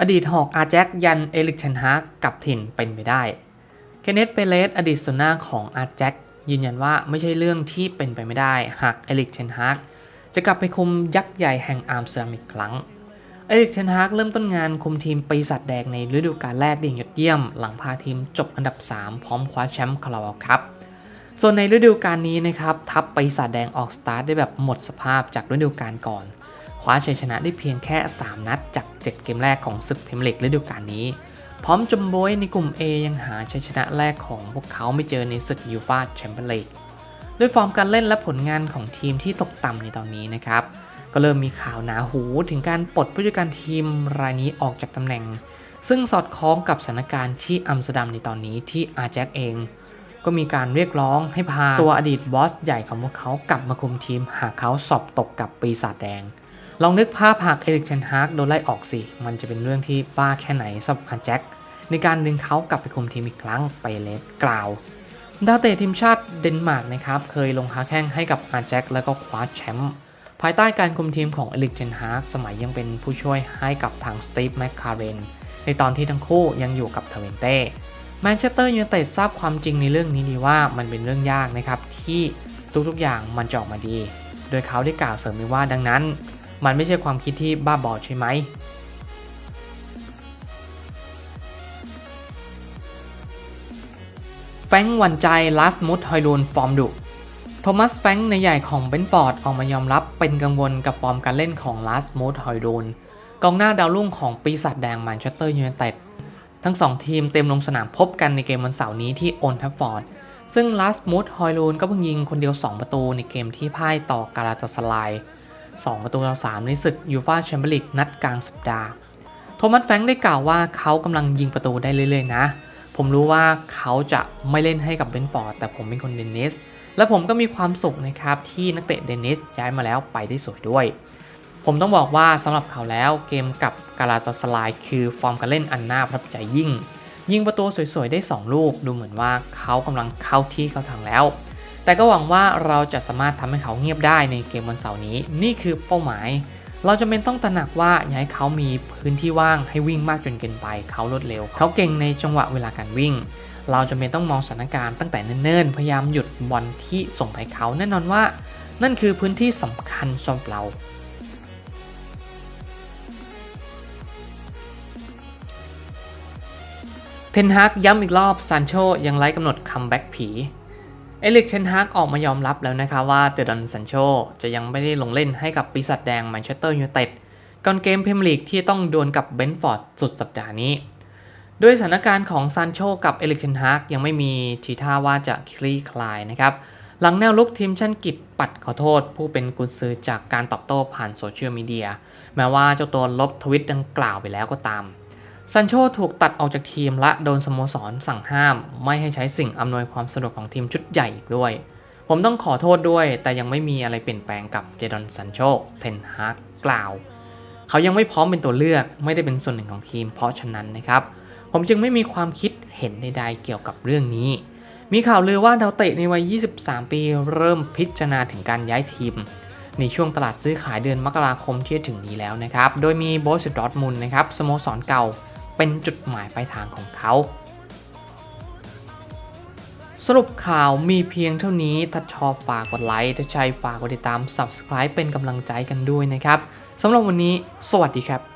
อดีตหอกอาแจ็คยันเอลิกเชนฮากกลับถิ่นเป็นไปได้เคนเนตเปเลสอดีตสนหน้าของอาแจ็คยืนยันว่าไม่ใช่เรื่องที่เป็นไปไม่ได้ หากเอลิกเชนฮาร์กจะกลับไปคุมยักษ์ใหญ่แห่งอาร์มสเตอร์ดัมอีกครั้งเอริกเชนฮากเริ่มต้นงานคุมทีมปีศาจแดงในฤดูกาลแรกได้อย่างยอดเยี่ยม หลังพาทีมจบอันดับ 3 พร้อมคว้าแชมป์คาราบาวครับ ส่วนในฤดูกาลนี้นะครับ ทัพปีศาจแดงออกสตาร์ทได้แบบหมดสภาพจากฤดูกาลก่อน ว้าชัยชนะได้เพียงแค่ 3 นัดจาก 7 เกมแรกของศึกพรีเมียร์ลีกฤดูกาลนี้ พร้อมจมโบยในกลุ่ม A ยังหาชัยชนะแรกของพวกเขาไม่เจอในศึกยูฟาแชมเปี้ยนลีกด้วยฟอร์มการเล่นและผลงานของทีมที่ตกต่ำในตอนนี้นะครับ ก็เริ่มมีข่าวหนาหูถึงการปลดผู้จัดการทีมรายนี้ออกจากตำแหน่ง ซึ่งสอดคล้องกับสถานการณ์ที่อัมสเตอร์ดัมในตอนนี้ที่อาแจ็คเอง ก็มีการเรียกร้องให้พาตัวอดีตบอสใหญ่ของพวกเขากลับมาคุมทีม หากเขาสอบตกกับปีศาจแดง ลองนึกภาพหากเอริกเชนฮาร์กโดนไล่ออกสิ มันจะเป็นเรื่องที่บ้าแค่ไหนสำหรับแจ็คในการดึงเขากลับไปคุมทีมอีกครั้งไปเลสกล่าว ดาวเตะทีมชาติเดนมาร์กนะครับ เคยลงค้าแข้งให้กับอาแจ็คแล้วก็คว้าแชมป์ภายใต้การคุมทีมของเอลิกเจนฮาร์กสมัยยังเป็นผู้ช่วยให้กับทางสตีฟแมคคาเรนในตอนที่ทั้งคู่ยังอยู่กับเทเวนเต้แมนเชสเตอร์ยูไนเต็ดทราบความจริงในเรื่องนี้ดีว่ามันเป็นเรื่องยากนะครับที่ทุกๆอย่างมันจะออกมาดี โดยเขาได้กล่าวเสริมไว้ว่าดังนั้น มันไม่ใช่ความคิดที่บ้าบอใช่ไหม แฟงค์วันใจลาสมุดฮอยลูนฟอร์มดุโทมัสแฟงค์ในใหญ่ของเบนฟอร์ดออกมายอมรับเป็นกังวลกับฟอร์มการเล่นของลาสมุดฮอยลูนกองหน้าดาวรุ่งของปีศาจแดงแมนเชสเตอร์ยูไนเต็ดทั้งสองทีมเต็มลงสนามพบกันในเกมวันเสาร์นี้ที่โอนทัฟฟอร์ด ซึ่งลาสมุดฮอยลูนก็เพิ่งยิงคนเดียว 2 ประตูในเกมที่พ่ายต่อกาลาตาสลาย 2 ประตูต่อ3ในศึกยูฟาแชมเปี้ยนลีกนัดกลางสัปดาห์ โทมัสแฟงได้กล่าวว่าเขากำลังยิงประตูได้เรื่อยๆนะ ผมรู้ว่าเขาจะไม่เล่นให้กับเบนฟอร์ดแต่ผมเป็นคนเดนนิสและผมก็มีความสุขนะครับที่นักเตะเดนนิสย้ายมาแล้วไปได้สวยด้วย ผมต้องบอกว่าสำหรับเขาแล้วเกมกับกาลาตาสลายคือฟอร์มการเล่นอันน่าประทับใจยิ่ง ยิงประตูสวยๆได้ 2 ลูก ดูเหมือนว่าเขากำลังเข้าที่เข้าทางแล้ว แต่ก็หวังว่าเราจะสามารถทำให้เขาเงียบได้ในเกมวันเสาร์นี้ นี่คือเป้าหมาย เราจะเป็นต้องตระหนักว่าอย่าให้เขามีพื้นที่ว่างให้วิ่งมากจนเกินไป เขารวดเร็ว เขาเก่งในจังหวะเวลาการวิ่ง เราจะเป็นต้องมองสถานการณ์ตั้งแต่เนิ่นๆ พยายามหยุดบอลที่ส่งไปเขา แน่นอนว่า นั่นคือพื้นที่สำคัญสำหรับเราเทนฮากย้ำอีกรอบซานโชยังไร้กำหนดคัมแบ็กผี เอลิกเชนฮากออกมายอมรับแล้วนะคะว่าเจดอนซันโชจะยังไม่ได้ลงเล่นให้กับปีศาจแดงแมนเชสเตอร์ยูไนเต็ดก่อนเกมพรีเมียร์ลีกที่ต้องดวลกับเบนฟอร์ดสุดสัปดาห์นี้ ด้วยสถานการณ์ของซานโชกับเอลิกเชนฮากยังไม่มีทีท่าว่าจะคลี่คลายนะครับ หลังแนวลุกทีมชันกิจปัดขอโทษ ผู้เป็นกุญซือจากการตอบโต้ผ่านโซเชียลมีเดียแม้ว่าเจ้าตัวลบทวิตดังกล่าวไปแล้วก็ตาม ซันโชถูกตัดออกจากทีมและโดนสโมสรสั่งห้าม ไม่ให้ใช้สิ่งอำนวยความสะดวกของทีมชุดใหญ่อีกด้วย ผมต้องขอโทษด้วย แต่ยังไม่มีอะไรเปลี่ยนแปลงกับเจดอนซันโชเทนฮากกล่าว เขายังไม่พร้อมเป็นตัวเลือก ไม่ได้เป็นส่วนหนึ่งของทีม เพราะฉะนั้นนะครับ ผมจึงไม่มีความคิดเห็นใดๆเกี่ยวกับเรื่องนี้ มีข่าวลือว่าดาวเตะในวัย 23 ปีเริ่มพิจารณาถึงการย้ายทีมในช่วงตลาดซื้อขายเดือนมกราคมที่จะถึงนี้แล้วนะครับ โดยมีโบสดอร์ทมุนนะครับสโมสรเก่า เป็นจุดหมายปลายทางของเขา สรุปข่าวมีเพียงเท่านี้ ถ้าชอบฝากกดไลค์ ถ้าใช่ฝากกดติดตาม Subscribe เป็นกำลังใจกันด้วยนะครับสำหรับวันนี้ สวัสดีครับ